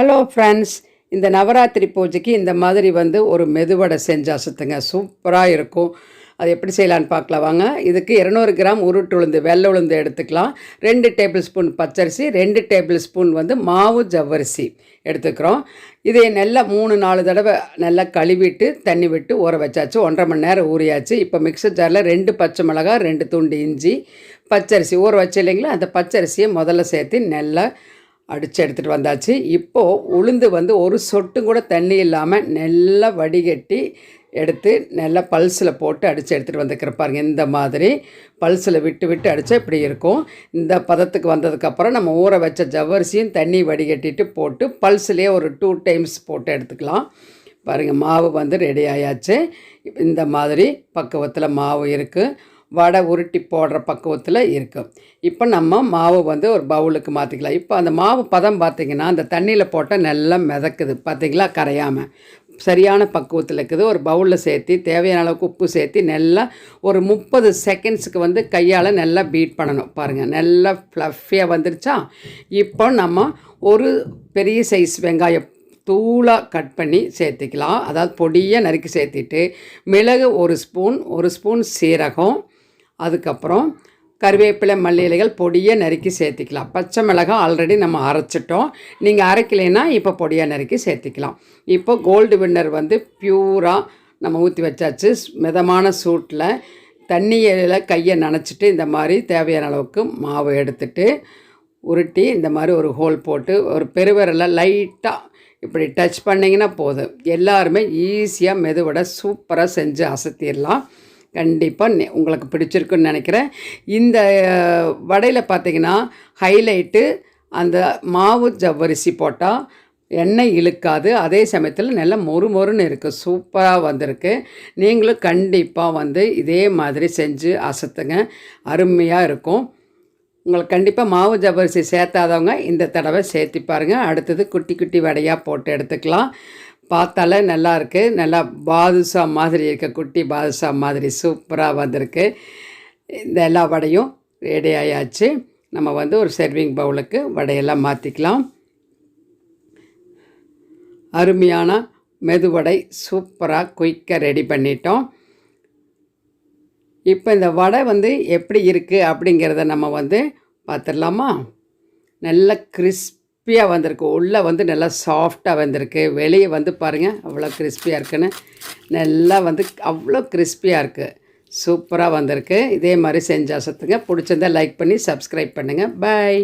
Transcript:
Hello friends இந்த நவராத்திரி பூஜைக்கு இந்த மாதிரி வந்து ஒரு மெதுவடை செஞ்சால் சுத்துங்க. சூப்பராக இருக்கும். அது எப்படி செய்யலான்னு பார்க்கலாம். வாங்க. இதுக்கு இரநூறு கிராம் உருட்டு உளுந்து வெள்ளை உளுந்து எடுத்துக்கலாம். ரெண்டு டேபிள் ஸ்பூன் பச்சரிசி ரெண்டு டேபிள் ஸ்பூன் வந்து மாவு ஜவ்வரிசி எடுத்துக்கிறோம். இதை நல்லா மூணு நாலு தடவை நல்லா கழுவிட்டு தண்ணி விட்டு ஊற வச்சாச்சு. ஒன்றரை மணி நேரம் ஊறியாச்சு. இப்போ மிக்சர் ஜாரில் ரெண்டு பச்சை மிளகாய் ரெண்டு துண்டு இஞ்சி பச்சரிசி. ஊற வச்சு இல்லைங்களா? அந்த பச்சரிசியை முதல்ல சேர்த்து நல்லா அடித்து எடுத்துகிட்டு வந்தாச்சு. இப்போது உளுந்து வந்து ஒரு சொட்டும் கூட தண்ணி இல்லாமல் நல்லா வடிகட்டி எடுத்து நல்லா பல்ஸில் போட்டு அடித்து எடுத்துகிட்டு வந்துக்கிற பாருங்க இந்த மாதிரி. பல்ஸில் விட்டு விட்டு அடித்தா இப்படி இருக்கும். இந்த பதத்துக்கு வந்ததுக்கப்புறம் நம்ம ஊற வச்ச ஜவ்வரிசியும் தண்ணி வடிகட்டிட்டு போட்டு பல்ஸ்லேயே ஒரு டூ டைம்ஸ் போட்டு எடுத்துக்கலாம். பாருங்கள் மாவு வந்து ரெடி ஆயாச்சு. இந்த மாதிரி பக்குவத்தில் மாவு இருக்குது வடை உருட்டி போடுற பக்குவத்தில் இருக்கும். இப்போ நம்ம மாவு வந்து ஒரு பவுலுக்கு மாற்றிக்கலாம் இப்போ அந்த மாவு பதம் பார்த்திங்கன்னா அந்த தண்ணியில் போட்டால் நல்லா மிதக்குது. பார்த்திங்களா கரையாமல் சரியான பக்குவத்தில் இருக்குது. ஒரு பவுலில் சேர்த்து தேவையான அளவுக்கு உப்பு சேர்த்து நல்லா ஒரு முப்பது செகண்ட்ஸுக்கு வந்து கையால் நல்லா பீட் பண்ணணும். பாருங்கள் நல்லா ஃப்ளஃபியாக வந்துருச்சா? இப்போ நம்ம ஒரு பெரிய சைஸ் வெங்காயம் தூளாக கட் பண்ணி சேர்த்துக்கலாம். அதாவது பொடியாக நறுக்கி சேர்த்திட்டு மிளகு ஒரு ஸ்பூன் ஒரு ஸ்பூன் சீரகம் அதுக்கப்புறம் கருவேப்பிலை மல்லி இலைகள் பொடியை நறுக்கி சேர்த்திக்கலாம். பச்சை மிளகாய் ஆல்ரெடி நம்ம அரைச்சிட்டோம். நீங்கள் அரைக்கலைன்னா இப்போ பொடியாக நறுக்கி சேர்த்திக்கலாம். இப்போ கோல்டு வின்னர் வந்து பியூராக நம்ம ஊற்றி வச்சாச்சு. மிதமான சூட்டில் தண்ணியில் கையை நனைச்சிட்டு இந்த மாதிரி தேவையான அளவுக்கு மாவு எடுத்துட்டு உருட்டி இந்த மாதிரி ஒரு ஹோல் போட்டு ஒரு பெருவிரலில் லைட்டாக இப்படி டச் பண்ணிங்கன்னா போதும். எல்லாருமே ஈஸியாக மெதுவடை சூப்பராக செஞ்சு அசத்திடலாம் கண்டிப்பாக உங்களுக்கு பிடிச்சிருக்குன்னு நினைக்கிறேன். இந்த வடையில் பார்த்தீங்கன்னா ஹைலைட்டு அந்த மாவு ஜவ்வரிசி போட்டால் எண்ணெய் இழுக்காது. அதே சமயத்தில் நல்லா மொறு மொறுன்னு இருக்குது சூப்பராக வந்திருக்கு. நீங்களும் கண்டிப்பாக வந்து இதே மாதிரி செஞ்சு அசத்துங்க. அருமையாக இருக்கும். உங்களுக்கு கண்டிப்பாக மாவு ஜவ்வரிசி சேர்த்தாதவங்க இந்த தடவை சேர்த்தி பாருங்கள் அடுத்தது குட்டி குட்டி வடையாக போட்டு எடுத்துக்கலாம். பார்த்தாலே நல்லா இருக்குது நல்லா பாதுஷா மாதிரி இருக்க குட்டி பாதுஷா மாதிரி சூப்பராக வந்திருக்கு. இந்த எல்லா வடையும் ரெடி ஆயாச்சு. நம்ம வந்து ஒரு சர்விங் பவுலுக்கு வடையெல்லாம் மாற்றிக்கலாம் அருமையான மெதுவடை சூப்பராக குயிக்காக ரெடி பண்ணிட்டோம். இப்போ இந்த வடை வந்து எப்படி இருக்குது அப்படிங்கிறத நம்ம வந்து பார்த்துடலாமா? நல்ல கிறிஸ்ப் கிறிஸ்பியாக வந்திருக்கு. உள்ளே வந்து நல்லா சாஃப்டாக வந்திருக்கு. வெளியே வந்து பாருங்கள் அவ்வளோ கிறிஸ்பியாக இருக்குன்னு. நல்லா வந்து அவ்வளோ கிறிஸ்பியாக இருக்குது சூப்பராக வந்திருக்கு. இதே மாதிரி செஞ்சு அசத்துங்க. பிடிச்சிருந்தா லைக் பண்ணி சப்ஸ்கிரைப் பண்ணுங்கள் பாய்